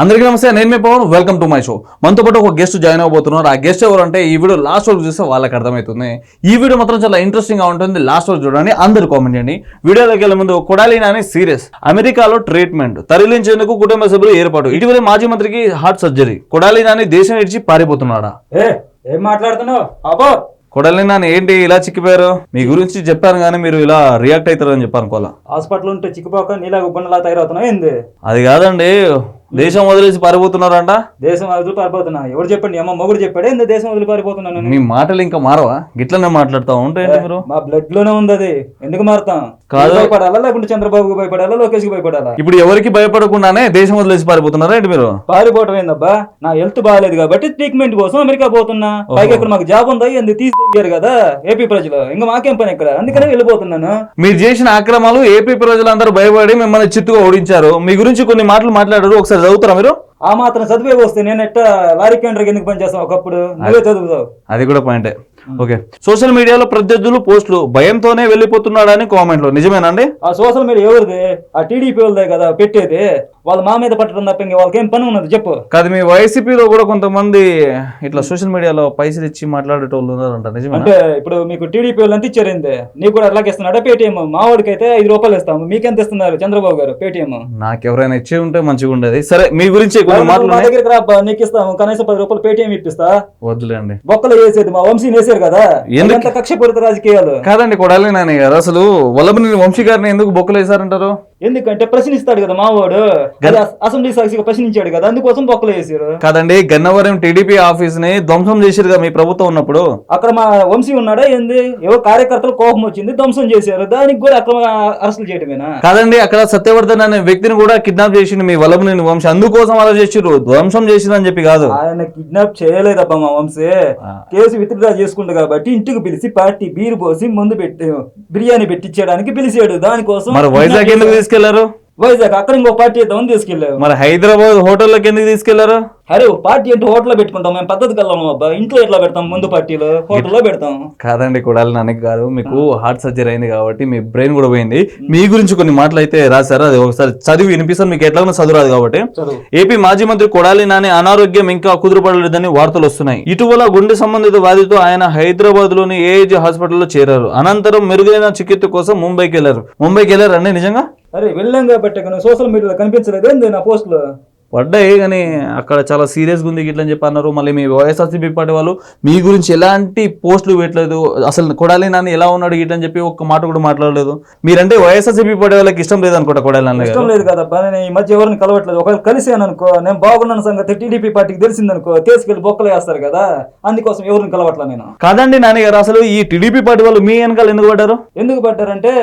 అందరికీ నమస్తే నేను మీ Pawan. Welcome to my show మనతో పాటు ఒక గెస్ట్ జాయిన్ అవబోతున్నారు ఆ గెస్ట్ ఎవరు అంటే ఈ వీడియో లాస్ట్ వరకు చూస్తే వాళ్ళకి అర్థమవుతుంది ఈ వీడియో మాత్రం చాలా ఇంట్రెస్టింగ్గా ఉంటుంది. లాస్ట్ వరకు చూడండి అందరు కామెంట్ చేయండి. వీడియోలోకి వెళ్ళే ముందు కొడాలి నాని సీరియస్ అమెరికాలో ట్రీట్మెంట్ తరలించేందుకు కుటుంబ సభ్యులు ఏర్పాటు. ఇటీవల మాజీ మంత్రికి హార్ట్ సర్జరీ కొడాలి నాని దేశం విడిచి పారిపోతున్నాడా? ఏ మాట్లాడుతున్నావు? అబ్బో! కొడాలి నాని ఏంటి ఇలా చిక్కిపోయారు? మీ గురించి చెప్పాను కానీ మీరు ఇలా రియాక్ట్ అవుతారని చెప్పాను హాస్పిటల్ ఉంటే చిక్కుపోక నీలా గుండెలా తయారవుతున్నావు ఏంది? అది కాదండి. దేశం వదిలేసి పారిపోతున్నారంట? దేశం వదిలి పారిపోతున్నా. ఎవరు చెప్పండి? అమ్మ మొగుడు చెప్పాడు? ఏంది దేశం వదిలి పారిపోతున్నాను మీ మాటలు ఇంకా మారవా? గిట్లనే మాట్లాడుతా ఉంటాయండి మీరు మా బ్లడ్లోనే ఉంది అది. ఎందుకు మారుతాం? కాదు. భయపడాలా? లేకుంటే చంద్రబాబుకి భయపడాలా? లోకేష్కి భయపడాలా? ఇప్పుడు ఎవరికి భయపడకుండానే దేశం వదిలేసి పారిపోతున్నారా ఏంటి మీరు? పారిపోవటం ఏందబ్బా నా హెల్త్ బాగాలేదు కాబట్టి ట్రీట్మెంట్ కోసం అమెరికా పోతున్నా. పైగా ఇక్కడ మాకు జాబ్ ఉందా? ఏంది? తీసి కదా ఏపీ ప్రజలు. ఇంకా మాకేం పని ఇక్కడ? అందుకనే వెళ్ళిపోతున్నాను. మీరు చేసిన ఆక్రమాలు ఏపీ ప్రజలందరూ భయపడి మిమ్మల్ని చిత్తుగా ఓడించారు. మీ గురించి కొన్ని మాటలు మాట్లాడారు. ఒకసారి చదువుతారా మీరు? ఆ మాత్రం చదివే వస్తే నేను ఎట్ట లారీ కేంద్రకి ఎందుకు పనిచేస్తాను ఒకప్పుడు? నువ్వే చదువుతావు. అది కూడా పాయింటే. ఓకే సోషల్ మీడియాలో ప్రత్యర్థులు పోస్టులు భయంతోనే వెళ్ళిపోతున్నాడని కామెంట్లు. నిజమేనండి ఆ సోషల్ మీడియా ఎవరిది? ఆ టీడీపీ వాళ్ళదే కదా పెట్టేది. వాళ్ళు మా మీద పట్టడం తప్ప ఇంకా వాళ్ళకి ఏం పని ఉన్నది? చెప్పు. కాదు మీ వైసీపీలో కూడా కొంతమంది ఇట్లా సోషల్ మీడియాలో పైసలు ఇచ్చి మాట్లాడేటోళ్ళు ఉన్నారంట. నిజమేనా? అంటే ఇప్పుడు మీకు టీడీపీ వాళ్ళు ఎంత ఇచ్చారేంది నీకు కూడా అట్లాగే ఇస్తున్నాడా పేటీఎం మా వాడికి అయితే ఐదు రూపాయలు ఇస్తాము. మీకెంత ఇస్తున్నారు చంద్రబాబు గారు పేటీఎం నాకు ఎవరైనా ఇచ్చి ఉంటే మంచిగా ఉండేది. సరే మీ గురించి మా. దగ్గరికి రా నీకు ఇస్తాము. కనీసం పది రూపాయలు పేటీఎం ఇప్పిస్తా. వద్దులేండి. బొక్కలు వేసేది మా వంశీని వేసారు కదా? ఎందుకు? కక్షపూరిత రాజకీయాలు. కాదండి కొడాలి నాని గారు. అసలు వల్లభనేని వంశీ గారిని ఎందుకు బొక్కలు వేశారంటారు ఎందుకంటే ప్రశ్నిస్తాడు కదా మావాడు. అసెంబ్లీ సాక్షిగా ప్రశ్నించాడు కదా అందుకోసం బొక్కలు వేసారు. కాదండి గన్నవరం టీడీపీ ఆఫీస్ని ధ్వంసం చేసిరుగా మీ ప్రభుత్వం ఉన్నప్పుడు? అక్కడ మా వంశీ ఉన్నాడా ఏంది? ఎవరు కార్యకర్తలు కోపం వచ్చింది ధ్వంసం చేశారు. దానికి కూడా అక్రమ అరెస్టులు చేయటమేనా? కాదండి అక్కడ సత్యవర్ధన్ అనే వ్యక్తిని కూడా కిడ్నాప్ చేసిండు మీ వల్లభనేని వంశీ. అందుకోసం అలా చేసిర్రు. ధ్వంసం చేసిరని చెప్పి కాదు. ఆయన కిడ్నాప్ చేయలేదబ్బా మా వంశీ. కేసు విత్డ్రా చేసుకుంటు కాబట్టి ఇంటికి పిలిచి పార్టీ బీరు పోసి ముందు పెట్టి బిర్యానీ పెట్టించడానికి పిలిచాడు. దానికోసం మరి వైజాగ్ ఎందుకు తీసుకెళ్ళారు? వైజాగ్ అక్కడ ఇంకో పార్టీ ఇద్దామని తీసుకెళ్ళావు మరి హైదరాబాద్ హోటల్లోకి ఎందుకు తీసుకెళ్ళారు? అరే పార్టీ అంటే హోటల్లో పెట్టుకుంటాం మేము పద్ధతికి వెళ్ళాము అబ్బా. ఇంట్లో ఎట్లా పెడతాం? ముందు పార్టీలో హోటల్లో పెడతాం. కాదండి కొడాలి నాన్నకి గారు మీకు హార్ట్ సర్జరీ అయింది కాబట్టి మీ బ్రెయిన్ కూడా పోయింది. మీ గురించి కొన్ని మాటలు అయితే రాశారు. అది ఒకసారి చదివి వినిపిస్తాను. మీకు ఎట్లా చదువు రాదు కాబట్టి. ఏపీ మాజీ మంత్రి కొడాలి నాని అనారోగ్యం ఇంకా కుదురుపడలేదని వార్తలు వస్తున్నాయి. ఇటీవల గుండె సంబంధిత వ్యాధితో ఆయన హైదరాబాద్లోని ఏఏజీ హాస్పిటల్లో చేరారు. అనంతరం మెరుగైన చికిత్స కోసం ముంబైకి వెళ్ళారు ముంబైకి వెళ్ళారండి నిజంగా? అరే వెళ్ళాం కాబట్టి సోషల్ మీడియాలో కనిపించలేదు ఏంది నా పోస్టులో పడ్డాయి కానీ అక్కడ చాలా సీరియస్గా ఉంది గిట్ల అని చెప్పి అన్నారు. మళ్ళీ మీ వైఎస్ఆర్సీపీ పార్టీ వాళ్ళు మీ గురించి ఎలాంటి పోస్టులు పెట్టలేదు. అసలు కొడాలి నాని ఎలా ఉన్నాడు గిట్ల అని చెప్పి ఒక్క మాట కూడా మాట్లాడలేదు. మీరంటే వైఎస్ఆర్సీపీ పార్టీ వాళ్ళకి ఇష్టం లేదనుకుంటా కొడాలి నాని గారు? ఇష్టం లేదు కదబ్బా నేను ఈ మధ్య ఎవరిని కలవట్లేదు. ఒకవేళ కలిసాను అనుకో నేను బాగున్నాను సంగతి టీడీపీ పార్టీకి తెలిసిందనుకో తీసుకెళ్ళి బొక్కలు వేస్తారు కదా అందుకోసం ఎవరిని కలవట్లా నేను? కాదండి నాని గారు అసలు ఈ టీడీపీ పార్టీ వాళ్ళు మీ వెనకాల ఎందుకు పడ్డారు? ఎందుకు పడ్డారంటే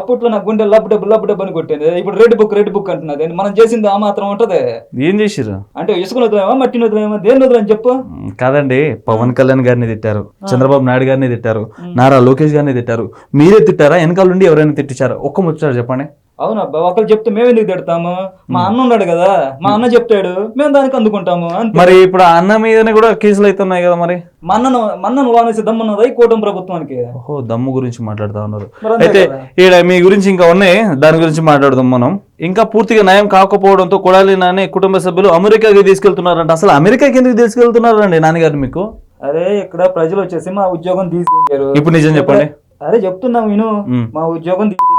అప్పట్లో నాకు గుండె లబ్ డబ్బు లబ్ డబ్బు అని కొట్టింది. ఇప్పుడు రెడ్ బుక్ రెడ్ బుక్ అంటున్నది. మనం చేసింది ఆ మాత్రం ఉంటది. ఏం చేసిర్రు? అంటే ఇసుకను వదిలేమా మట్టిని వదిలేమా దేన్ని వదిలేని చెప్పు. కాదండి పవన్ కళ్యాణ్ గారిని తిట్టారు చంద్రబాబు నాయుడు గారిని తిట్టారు నారా లోకేష్ గారిని తిట్టారు. మీరే తిట్టారా? వెనకాల నుండి ఎవరైనా తిట్టించారా? ఒక్క ముచ్చారు చెప్పండి. అవునబ్బా ఒకరు చెప్తే మేము ఎందుకు తిడతాము? మా అన్న ఉన్నాడు కదా మా అన్న చెప్తాడు మేము దానికి అందుకుంటాము మరి ఇప్పుడు అన్న మీదనే కూడా కేసులు అవుతున్నాయి కదా మరి? మా అన్నను మా అన్నను వానేసి దమ్మున్నదా ఈ కూటమి ప్రభుత్వానికి? ఓహో దమ్ము గురించి మాట్లాడుతా ఉన్నారు. అయితే. ఈడ మీ గురించి ఇంకా ఉన్నాయి దాని గురించి మాట్లాడదాం మనం. ఇంకా పూర్తిగా నయం కాకపోవడంతో కొడాలి నాని కుటుంబ సభ్యులు అమెరికాకి తీసుకెళ్తున్నారంట. అసలు అమెరికాకి ఎందుకు తీసుకెళ్తున్నారండి నాన్నగారు మీకు? అరే ఇక్కడ ప్రజలు వచ్చేసి మా ఉద్యోగం తీసేయారు ఇప్పుడు నిజం చెప్పండి. అరే చెప్తున్నాం విను. మ్. ఉద్యోగం తీసేయారు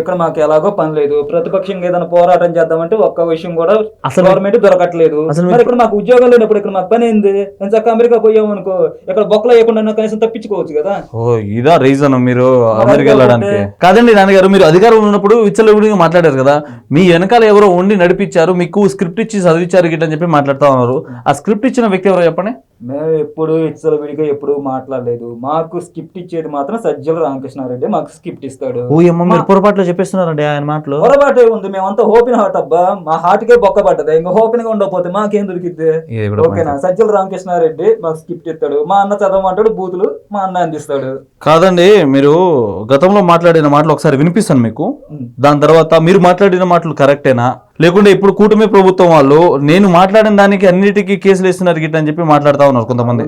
ఇక్కడ మాకు ఎలాగో పని లేదు. ప్రతిపక్షంగా ఏదైనా పోరాటం చేద్దామంటే ఒక్క విషయం కూడా అసలు గవర్నమెంట్ దొరకట్లేదు. అసలు మరి ఇక్కడ మాకు ఉద్యోగం లేనప్పుడు ఇక్కడ మాకు పని ఏంది? నేను చక్క అమెరికా పోయాం అనుకో ఇక్కడ బొక్కలు వేయకుండా కనీసం తప్పించుకోవచ్చు కదా? ఓ ఇదా రీజన్ మీరు మరి అమెరికా వెళ్ళడానికి. కాదండి నాన్నగారు మీరు అధికారం ఉన్నప్పుడు విచ్చలవిడిగా మాట్లాడారు కదా. మీ వెనకాల ఎవరో ఉండి నడిపించారు మీకు స్క్రిప్ట్ ఇచ్చి చదివించారు గిట్ట అని చెప్పి మాట్లాడుతా ఉన్నారు. ఆ స్క్రిప్ట్ ఇచ్చిన వ్యక్తి ఎవరో చెప్పండి? మేము ఎప్పుడు ఇచ్చల విడిగా ఎప్పుడు మాట్లాడలేదు. మాకు స్క్రిప్ట్ ఇచ్చేది మాత్రం సజ్జల రామకృష్ణారెడ్డి మాకు స్క్రిప్ట్ ఇస్తాడు. మీరు పొరపాట్లు చెప్పేస్తున్నారండి ఆయన మాటలు. పొరపాటే ఉంది మేమంతా ఓపెన్ హార్ట్ అబ్బా. మా హార్ట్ కే బొక్క పడ్డది. ఇంకా ఓపెన్గా ఉండకపోతే మాకేం దొరికిద్ది? కూడా ఓకేనా? సజ్జల రామకృష్ణారెడ్డి మాకు స్క్రిప్ట్ ఇస్తాడు. మా అన్న చదవమంటాడు బూతులు మా అన్న అందిస్తాడు. కాదండి మీరు గతంలో మాట్లాడిన మాటలు ఒకసారి వినిపిస్తాను మీకు. దాని తర్వాత మీరు మాట్లాడిన మాటలు కరెక్టేనా? లేకుంటే ఇప్పుడు కూటమి ప్రభుత్వం వాళ్ళు నేను మాట్లాడిన దానికి అన్నిటికీ కేసులు ఇస్తున్నారు గిట్ల అని చెప్పి మాట్లాడుతా ఉన్నారు కొంతమంది.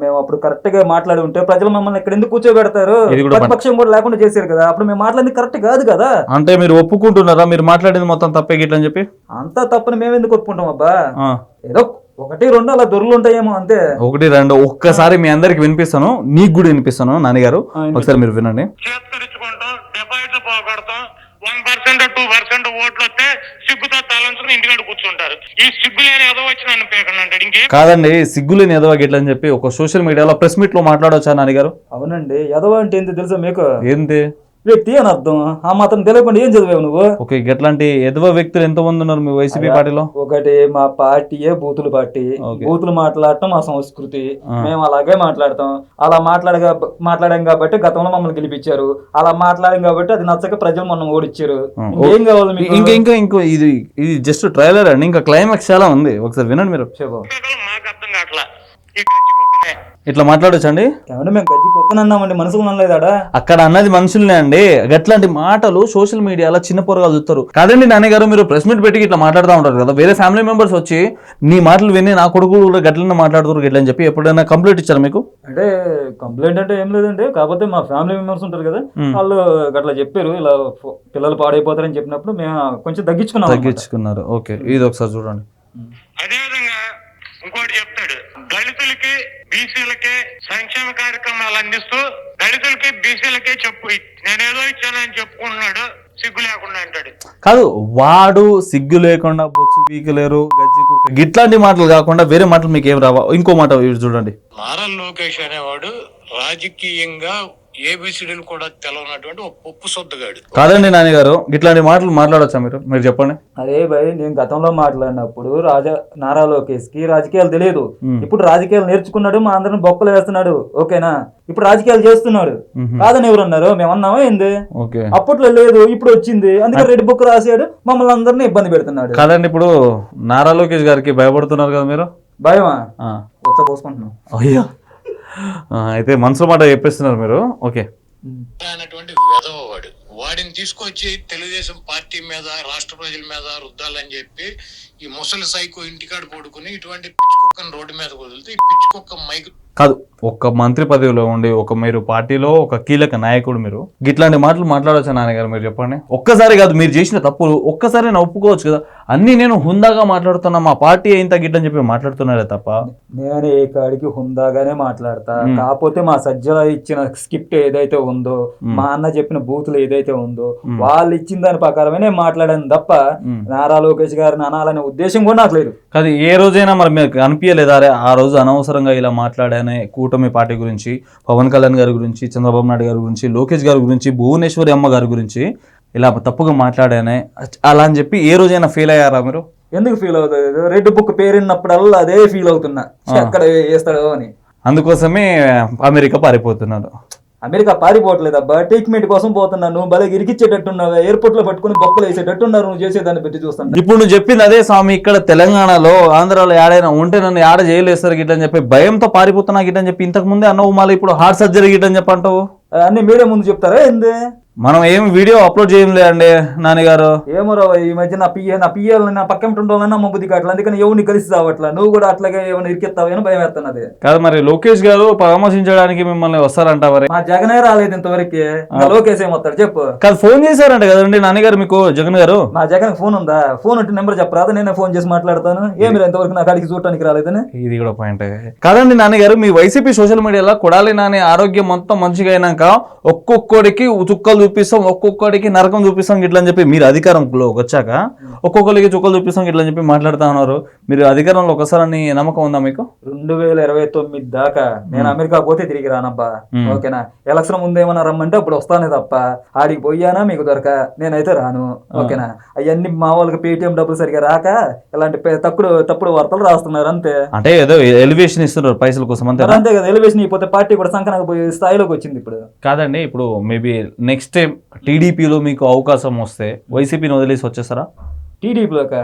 మేము అప్పుడు కరెక్ట్గా మాట్లాడి ఉంటే ప్రజలు మమ్మల్ని ఇక్కడ ఎందుకు కూర్చోబెడతారు? కూడా ప్రతిపక్షం కూడా లేకుండా చేశారు కదా అప్పుడు మేము మాట్లాడింది కరెక్ట్ కాదు కదా? అంటే మీరు ఒప్పుకుంటున్నారా? మీరు మాట్లాడింది మొత్తం తప్పే గిట్ల అని చెప్పి? అంతా తప్పని మేము ఎందుకు ఒప్పుకుంటాం అబ్బా? ఆ, ఏదో ఒకటి రెండు అలా దొరులు ఉంటాయేమో అంతే. ఒకటి రెండు ఒక్కసారి మీ అందరికి వినిపిస్తాను నీకు కూడా వినిపిస్తాను నాన్నగారు ఒకసారి మీరు వినండి. వన్ పర్సెంట్ టూ పర్సెంట్ ఓట్లు వస్తే సిగ్గుతో తలంచుకుని ఇంటికాడ కూర్చుంటారు. ఈ సిగ్గు లేని ఏదో వచ్చి నన్ను పేకండి అంటాడు. ఇంకేం? కాదండి సిగ్గులేని ఏదో గిట్ల అని చెప్పి ఒక సోషల్ మీడియాలో ప్రెస్ మీట్లో మాట్లాడవచ్చా నాన్నగారు అవునండి. ఎదవ అంటే ఏంటి తెలుసా మీకు? ఏంటి వ్యక్తి అని అర్థం. ఆ మాత్రం తెలియకుండా ఏం చదివావు నువ్వు? ఓకే ఎట్లాంటి ఎదవ వ్యక్తులు ఎంత మంది ఉన్నారు మీ వైసీపీ పార్టీలో? ఒకటి మా పార్టీయే బూతులు పార్టీ. బూతులు మాట్లాడటం మా సంస్కృతి. మేము అలాగే మాట్లాడతాం. అలా మాట్లాడగా మాట్లాడాం కాబట్టి గతంలో మమ్మల్ని గెలిపించారు. అలా మాట్లాడాం కాబట్టి అది నచ్చక ప్రజలు మనం ఓడిచ్చారు. ఏం కావాలి మీకు? ఇంకా ఇంకా ఇంకో ఇది ఇది జస్ట్ ట్రైలర్ అండి. ఇంకా క్లైమాక్స్ చాలా ఉంది. ఒకసారి వినండి మీరు. మాకు అర్థం కావట్లా. ఇట్లా మాట్లాడొచ్చండి? ఏమంటే మేము గజ్జి కుక్కని అన్నామండి అనలేదాడా అక్కడ అన్నది మనుషుల్నే అండి. గట్లాంటి మాటలు సోషల్ మీడియాలో చిన్న పొరగాలు చూస్తారు. కాదండి నాన్నగారు మీరు ప్రెస్ మీట్ పెట్టి ఇట్లా మాట్లాడుతూ ఉంటారు కదా. వేరే ఫ్యామిలీ మెంబర్స్ వచ్చి నీ మాటలు విని నా కొడుకు కూడా గట్లనే మాట్లాడుతారు గిట్ల అని చెప్పి ఎప్పుడైనా కంప్లీట్ ఇచ్చారు మీకు? అంటే కంప్లైంట్ అంటే ఏం లేదండి. కాకపోతే మా ఫ్యామిలీ మెంబర్స్ ఉంటారు కదా. వాళ్ళు అట్లా చెప్పారు ఇలా పిల్లలు పాడైపోతారని చెప్పినప్పుడు మేము కొంచెం తగ్గించుకున్నాం. తగ్గించుకున్నారు. ఓకే ఇది ఒకసారి చూడండి. అదే విధంగా ఇంకోటి బీసీలకే సంక్షేమ కార్యక్రమాలు అందిస్తూ దళితులకి బీసీలకే చెప్పు నేనేదో ఇచ్చానని చెప్పుకుంటున్నాడు సిగ్గు లేకుండా అంటాడు. కాదు వాడు సిగ్గు లేకుండా బొచ్చు పీకలేరు గజ్జి కుక్క గిట్లాంటి మాటలు కాకుండా వేరే మాటలు మీకు ఏం రావా? ఇంకో మాట చూడండి. నారా లోకేష్ అనేవాడు రాజకీయంగా ఏబిసిడీలు కూడా తెలవనటువంటి ఒక పప్పు సొద్దుగాడు. కాదండి నాన్నగారు గిట్లాంటి మాటలు మాట్లాడొచ్చా మీరు? మీరు చెప్పండి. అదే భయ్ నేను గతంలో మాట్లాడినప్పుడు రాజా నారా లోకేష్కి రాజకీయాలు తెలియదు. ఇప్పుడు రాజకీయాలు నేర్చుకున్నాడు మా అందరిని బొక్కలు వేస్తున్నాడు. ఓకేనా? ఇప్పుడు రాజకీయాలు చేస్తున్నాడు. కాదని ఎవరు అన్నారు మేము అన్నామా ఏంది? ఓకే. అప్పట్లో లేదు ఇప్పుడు వచ్చింది. అందుకే రెడ్ బుక్ రాసాడు మమ్మల్ని అందరినీ ఇబ్బంది పెడుతున్నాడు. కాదండి ఇప్పుడు నారా లోకేష్ గారికి భయపడుతున్నారు కదా మీరు? భయమా? ఆ. వచ్చ పోసుకుంటున్నాం. అయ్యా. అయితే మనసు మాట చెప్పేస్తున్నారు మీరు. ఓకే. అనేటువంటి వెధవవాడు వాడిని తీసుకొచ్చి తెలుగుదేశం పార్టీ మీద రాష్ట్ర ప్రజల మీద రుద్దాలని చెప్పి ఈ ముసలి సైకో ఇంటికాడ పడుకుని ఇటువంటి పిచ్చి కుక్కను రోడ్డు మీద వదిలితే ఈ పిచ్చి కుక్క మైక్ కాదు. ఒక్క మంత్రి పదవిలో ఉండి ఒక మీరు పార్టీలో ఒక కీలక నాయకుడు మీరు గిట్లాంటి మాటలు మాట్లాడొచ్చా నాన్నగారు మీరు చెప్పండి ఒక్కసారి కాదు మీరు చేసిన తప్పులు ఒక్కసారి నేను ఒప్పుకోవచ్చు కదా అన్ని నేను హుందాగా మాట్లాడుతున్నా మా పార్టీ ఏంత గిట్టని చెప్పి మాట్లాడుతున్నారే తప్ప నేను ఏ కాడికి హుందాగానే మాట్లాడతా. కాకపోతే మా సజ్జల ఇచ్చిన స్క్రిప్ట్ ఏదైతే ఉందో మ్. అన్న చెప్పిన బూతులు ఏదైతే ఉందో. వాళ్ళు ఇచ్చిన దాని ప్రకారమే నేను మాట్లాడాను తప్ప. నారా లోకేష్ గారిని అనాలనే ఉద్దేశం కూడా నాకు లేదు కాదు ఏ రోజైనా మరి మీకు అనిపించలేదా అరే ఆ రోజు అనవసరంగా ఇలా మాట్లాడానే కూటమి పార్టీ గురించి పవన్ కళ్యాణ్ గారి గురించి చంద్రబాబు నాయుడు గారి గురించి లోకేష్ గారి గురించి భువనేశ్వరి అమ్మ గారి గురించి ఇలా తప్పుగా మాట్లాడానే అలా అని చెప్పి ఏ రోజైనా ఫీల్ అయ్యారా మీరు? ఎందుకు ఫీల్ అవుతుంది రెడ్ బుక్ పేరున్నప్పుడల్లా అదే ఫీల్ అవుతున్నా. ఎక్కడ వేస్తాడో అని. అందుకోసమే అమెరికా పారిపోతున్నారు. అమెరికా పారిపోవట్లేదు? అబ్బా ట్రీట్మెంట్ కోసం పోతున్నా నువ్వు భలే ఇరికిచ్చేటట్టున్నావు. ఎయిర్పోర్ట్లో పట్టుకుని బొక్కలు వేసేటట్టున్నారు నువ్వు చేసేదాన్ని పెట్టి చూస్తాను ఇప్పుడు నువ్వు చెప్పింది అదే స్వామి. ఇక్కడ తెలంగాణలో ఆంధ్రాలో ఏడైనా ఉంటే నన్ను ఏడ జైలేస్తారు గిట్లని చెప్పి భయంతో పారిపోతున్నా గిట్టని చెప్పి ఇంతకు ముందే అన్నవు మళ్ళీ ఇప్పుడు హార్ట్ సర్జరీ గిట్టని చెప్పి అంటావు? అన్ని మీరే ముందు చెప్తారా ఏంది? మనం ఏం వీడియో అప్లోడ్ చేయలే అండి నాన్నగారు. ఏమో ఈ మధ్య నా పియ్య నా పియ్యాలని నా పక్కన ఉండాలని అమ్మ బుద్ధి కావట్లేదు. అందుకని ఎవరిని కలిసి రావట్లా నువ్వు కూడా అట్లాగే ఏమైనా ఇరికెత్తావని భయం వేస్తున్నది. కాదు మరి లోకేష్ గారు పరామర్శించడానికి మిమ్మల్ని వస్తారంట మరి. మా జగనే రాలేదు ఇంతవరకు. లోకేష్ ఏమొస్తాడు చెప్పు. కాదు ఫోన్ చేశారంట కదండి నాన్నగారు మీకు జగన్ గారు. మా జగన్ ఫోన్ ఉందా? ఫోన్ ఉంటే నెంబర్ చెప్పరాదా నేనే ఫోన్ చేసి మాట్లాడతాను. ఏమి ఇంతవరకు నా కాడికి చూడటానికి రాలేదని. ఇది కూడా పాయింట్ కాదండి నాన్నగారు మీ వైసీపీ సోషల్ మీడియాలో కొడాలి నాని ఆరోగ్యం మొత్తం మంచిగా అయినాక ఒక్కొక్కడికి చుక్కలు చూపిస్తాం ఒక్కొక్కడికి నరకం చూపిస్తాం ఇట్లా అని చెప్పి మీరు అధికారంలోకి వచ్చాక ఒక్కొక్కరికి చుక్కలు చూపిస్తాం ఇట్లా అని చెప్పి మాట్లాడుతా ఉన్నారు. మీరు అధికారంలో ఒకసారి నమ్మకం ఉందా మీకు? రెండు వేల ఇరవై తొమ్మిది దాకా నేను అమెరికా పోతే తిరిగి రానబ్బా. ఓకేనా? ఎలక్షన్ ముందేమన్నా రమ్మంటే అప్పుడు వస్తానే తప్ప. ఆడికి పోయానా మీకు దొరక? నేనైతే రాను. ఓకేనా? అవన్నీ మా వాళ్ళకి పేటిఎం డబ్బులు సరిగా రాక ఇలాంటి తప్పుడు తప్పుడు వార్తలు రాస్తున్నారు అంతే. అంటే ఏదో ఎలివేషన్ ఇస్తున్నారు పైసల కోసం అంతే అంతే కదా ఎలివేషన్ అయిపోతే పార్టీ కూడా సంకనాకు పోయే స్థాయిలోకి వచ్చింది ఇప్పుడు. కాదండి ఇప్పుడు మేబీ నెక్స్ట్ టైం టీడీపీలో మీకు అవకాశం వస్తే వైసీపీని వదిలేసి వచ్చేస్తారా? టీడీపీలోక.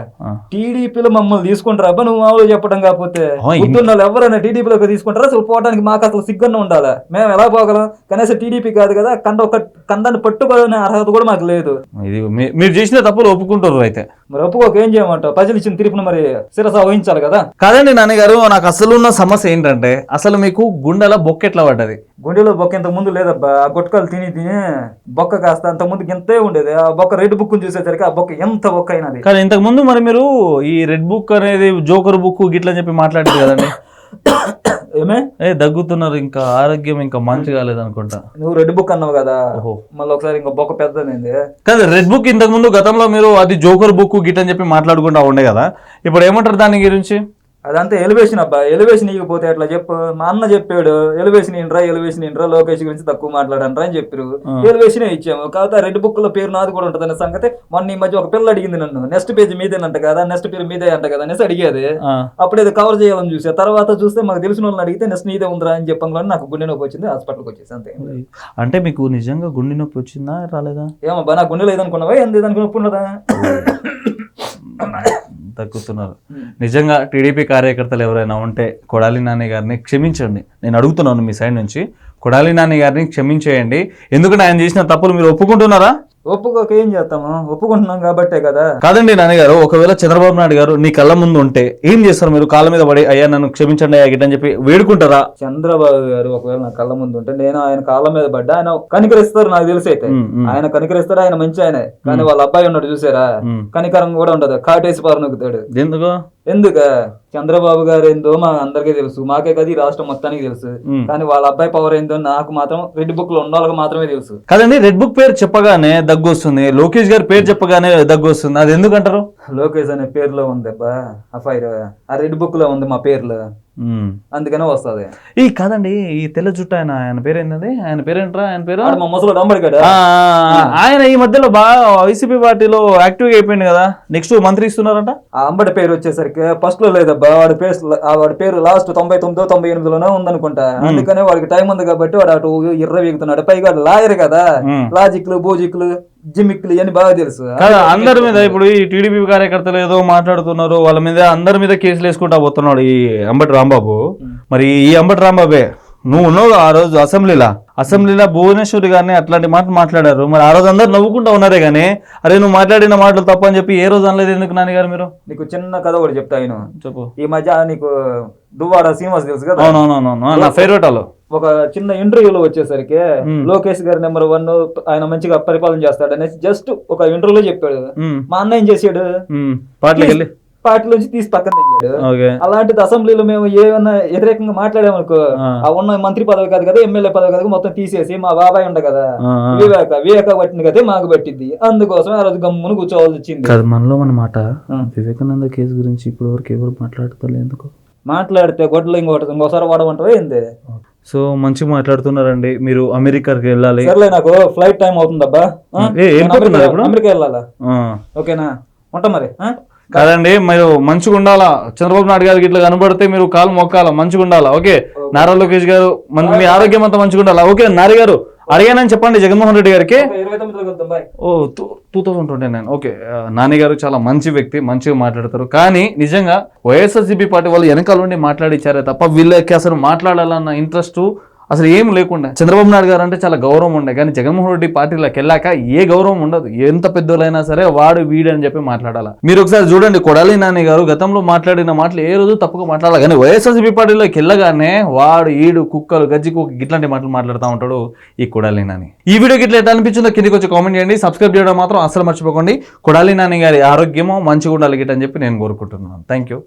టీడీపీలో మమ్మల్ని తీసుకుంటారా? అబ్బా నువ్వు మామూలుగా చెప్పడం కాకపోతే వాళ్ళు ఎవరైనా టీడీపీలోకి తీసుకుంటారా? అసలు పోవడానికి మాకు అసలు సిగ్గున్న ఉండాలా? మేము ఎలా పోగలం? కనీసం టీడీపీ కాదు కదా కండ ఒక కందాన్ని పట్టుకోవాలనే అర్హత కూడా మాకు లేదు. ఇది మీరు చేసిన తప్పులు ఒప్పుకుంటారు అయితే. మరి ఒప్పుకోక ఏం చేయమంటావు? ప్రజలు ఇచ్చిన తీర్పును మరి శిరస వహించాలి కదా. కాదండి నాన్నగారు నాకు అసలు ఉన్న సమస్య ఏంటంటే అసలు మీకు గుండెల బొక్క ఎట్లా పడ్డది. గుండెలో బొక్క ఇంత ముందు లేదబ్బా. ఆ గుట్కాలు తిని తిని బొక్క కాస్త అంత ముందు ఇంతే ఉండేది. ఆ బొక్క రెడ్ బుక్ చూసేసరికి ఆ బొక్క ఎంత బొక్క అయినది. కానీ ఇంతకు ముందు మరి మీరు ఈ రెడ్ బుక్ అనేది జోకర్ బుక్ గిట్లా చెప్పి మాట్లాడారు కదండి. ఏమే? ఏ దగ్గుతున్నారు ఇంకా ఆరోగ్యం ఇంకా మంచి కాలేదనుకుంటా. నువ్వు రెడ్ బుక్ అన్నావు కదా. మళ్ళీ ఒకసారి ఇంకో బొక్క పెద్దదైంది. కాదు రెడ్ బుక్ ఇంతకు ముందు గతంలో మీరు అది జోకర్ బుక్ గిట్ అని చెప్పి మాట్లాడుకుంటా ఉండే కదా. ఇప్పుడు ఏమంటారు దాని గురించి? అదంతా ఎలివేషన్ అబ్బా. ఎలివేషన్ ఇవ్వకపోతే అట్లా చెప్పు? మా అన్న చెప్పాడు ఎలివేషన్ ఇంట్రా ఎలివేషన్ ఇంట్రా లోకేష్ గురించి తక్కువ మాట్లాడంట్రా అని చెప్పారు. ఎలివేషన్ ఇచ్చాము. కాకపోతే రెడ్ బుక్లో పేరు నాది కూడా ఉంటుంది అనే సంగతి. మొన్న ఈ మధ్య ఒక పిల్ల అడిగింది నన్ను నెక్స్ట్ పేజ్ మీదేనంట కదా నెక్స్ట్ పేరు మీదే అంట కదా అనేసి అడిగేది. అప్పుడు ఇది కవర్ చేయాలని చూసా. తర్వాత చూస్తే మాకు తెలిసిన వాళ్ళని అడిగితే నెక్స్ట్ నీదే ఉందిరా అని చెప్పంగానే నాకు గుండె నొప్పి వచ్చింది హాస్పిటల్కి వచ్చేసి అంతే. అంటే మీకు నిజంగా గుండె నొప్పి వచ్చిందా రాలేదా? ఏమబ్బా నా గుండె లేదనుకున్నావా? ఏంది దానికి నొప్పి ఉన్నదా? తగ్గుతున్నారు. నిజంగా టీడీపీ కార్యకర్తలు ఎవరైనా ఉంటే కొడాలి నాని గారిని క్షమించండి. నేను అడుగుతున్నాను మీ సైడ్ నుంచి కొడాలి నాని గారిని క్షమించేయండి. ఎందుకంటే ఆయన చేసిన తప్పులు మీరు ఒప్పుకుంటున్నారా? ఒప్పుకోక ఏం చేస్తాము? ఒప్పుకుంటున్నాం కాబట్టే కదా. కాదండి నాన్నగారు ఒకవేళ చంద్రబాబు నాయుడు గారు నీ కళ్ళ ముందు ఉంటే ఏం చేస్తారు మీరు? కాళ్ళ మీద పడి అయ్యా నన్ను క్షమించండి అయ్యా గిట్టని చెప్పి వేడుకుంటారా? చంద్రబాబు గారు ఒకవేళ నా కళ్ళ ముందు ఉంటే నేను ఆయన కాళ్ళ మీద పడ్డా ఆయన కనికరిస్తారు నాకు తెలిసి అయితే. ఆయన కనికరిస్తాడు ఆయన మంచి ఆయనే. కానీ వాళ్ళ అబ్బాయి ఉన్నాడు చూసారా. కనికరం కూడా ఉండదు. కాటేసి పారు నొక్కుతాడు ఎందుకు? ఎందుక? చంద్రబాబు గారు ఏందో మా అందరికీ తెలుసు. మాకే కదా ఈ రాష్ట్రం మొత్తానికి తెలుసు. కానీ వాళ్ళ అబ్బాయి పవర్ ఏందో నాకు మాత్రం రెడ్ బుక్లో ఉన్న వాళ్ళకి మాత్రమే తెలుసు. కాదండి రెడ్ బుక్ పేరు చెప్పగానే దగ్గు వస్తుంది లోకేష్ గారి పేరు చెప్పగానే దగ్గు వస్తుంది అది ఎందుకు అంటారు లోకేష్ అనే పేరులో ఉంది అబ్బా ఆ ఫైర్ ఆ రెడ్ బుక్లో ఉంది మా పేర్లు. అందుకనే వస్తది. ఈ కాదండి ఈ తెల్ల జుట్టు ఆయన ఆయన పేరు ఏంటది ఆయన పేరేంట్రా? ఆయన పేరు? మా ముసలు డంబడిగాడు ఆయన ఈ మధ్యలో బాగా వైసీపీ పార్టీలో యాక్టివ్గా అయిపోయింది కదా. నెక్స్ట్ మంత్రి ఇస్తున్నారంట? ఆ అంబడి పేరు వచ్చేసరికి ఫస్ట్లో లేదబ్బా వాడి పేరు ఆ వాడి పేరు లాస్ట్ తొంభై తొమ్మిదో తొంభై ఎనిమిదిలోనే ఉందనుకుంటా. అందుకనే వాడికి టైం ఉంది కాబట్టి వాడు అటు ఇర్ర వీగుతున్నాడు. పైగా లాయర్ కదా. లాజిక్లు బూజిక్లు జిమ్మిక్లు ఇవన్నీ బాగా తెలుసు. కాదు అందరి మీద ఇప్పుడు ఈ టీడీపీ కార్యకర్తలు ఏదో మాట్లాడుతున్నారు వాళ్ళ మీద అందరి మీద కేసులు వేసుకుంటా పోతున్నాడు ఈ అంబటి రాంబాబు. మరి ఈ అంబటి రాంబాబే నువ్వు ఉన్నావు ఆ రోజు అసెంబ్లీలో? అసెంబ్లీలో భువనేశ్వరి గారిని అట్లాంటి మాటలు మాట్లాడారు. మరి ఆ రోజు అందరు నవ్వుకుంటా ఉన్నారే కానీ అరే నువ్వు మాట్లాడిన మాటలు తప్ప అని చెప్పి ఏ రోజు అనలేదు ఎందుకు నాన్నగారు మీరు? నీకు చిన్న కథ కూడా చెప్తా ఆయన చెప్పు. ఈ మధ్య నీకు దువ్వాడ శ్రీనివాస్ తెలుసు కదా? అవునవునవును నా ఫేవరెట్ వాళ్ళు. ఒక చిన్న ఇంటర్వ్యూలో వచ్చేసరికి లోకేష్ గారు నెంబర్ వన్ ఆయన మంచిగా పరిపాలన చేస్తాడు అనేసి జస్ట్ ఒక ఇంటర్వ్యూలో చెప్పాడు. మా అన్న ఏం చేసాడు? ఉమ్, పార్టీకి వెళ్ళి పార్టీ నుంచి తీసి పక్కన అలాంటిది అసెంబ్లీలో మేము ఏమన్నా వ్యతిరేకంగా మాట్లాడామనుకో ఆ. ఆ ఉన్న మంత్రి పదవి కాదు కదా ఎమ్మెల్యే పదవి కాదు మొత్తం తీసేసి మా బాబాయ్ ఉండ కదా. వివేక వివేక పట్టింది కదా మాకు పట్టింది. అందుకోసం ఆ రోజు గమ్మును కూర్చోవాల్సి వచ్చింది. కాదు మనలో మన మాట. వివేకానంద కేసు గురించి ఇప్పుడు వరకు ఎవరు మాట్లాడతారు ఎందుకు? మాట్లాడితే గొడ్డలు ఇంకోటి ఇంకోసారి వాడమంటావా ఏంది? సో మంచిగా మాట్లాడుతున్నారండి. మీరు అమెరికాకి వెళ్ళాలి. సర్లే నాకు ఫ్లైట్ టైం అవుతుందబ్బా. అమెరికా- వెళ్ళాలా. ఓకేనా? ఉంటా మరి? కాదండి మీరు మంచిగా ఉండాలా? చంద్రబాబు నాయుడు గారికి ఇట్లా కనబడితే మీరు కాలు మొక్కాలా? మంచిగా ఉండాలా? ఓకే. నారా లోకేష్ గారు మీ ఆరోగ్యం అంతా మంచిగా ఉండాలా? ఓకే నారి గారు అడిగానని చెప్పండి జగన్మోహన్ రెడ్డి గారికి. ఓ two thousand twenty nine okay Nani garu చాలా మంచి వ్యక్తి మంచిగా మాట్లాడతారు. కానీ నిజంగా వైఎస్ఆర్సీపీ పార్టీ వాళ్ళు వెనకాల నుండి మాట్లాడిచ్చారే తప్ప వీళ్ళకి అసలు మాట్లాడాలన్న ఇంట్రెస్ట్ అసలు ఏం లేకుండా. చంద్రబాబు నాయుడు గారు అంటే చాలా గౌరవం ఉండే కానీ జగన్మోహన్ రెడ్డి పార్టీలోకి వెళ్ళాక ఏ గౌరవం ఉండదు. ఎంత పెద్దోళ్ళైనా సరే వాడు వీడు అని చెప్పి మాట్లాడాలా. మీరు ఒకసారి చూడండి కొడాలి నాని గారు గతంలో మాట్లాడిన మాటలు ఏ రోజు తప్పుగా మాట్లాడాలి. కానీ వైఎస్ఆర్సీపీ పార్టీలోకి వెళ్ళగానే వాడు ఈడు కుక్కలు గజ్జి కుక్క ఇట్లాంటి మాటలు మాట్లాడుతూ ఉంటాడు ఈ కొడాలి నాని. ఈ వీడియోకి ఇట్లా ఎట్లా అనిపించిందో కిందికి వచ్చి కామెంట్ చేయండి. సబ్స్క్రైబ్ చేయడం మాత్రం అసలు మర్చిపోకండి. కొడాలి నాని గారి ఆరోగ్యము మంచిగా ఉండాలి గిట్ అని చెప్పి నేను కోరుకుంటున్నాను. Thank you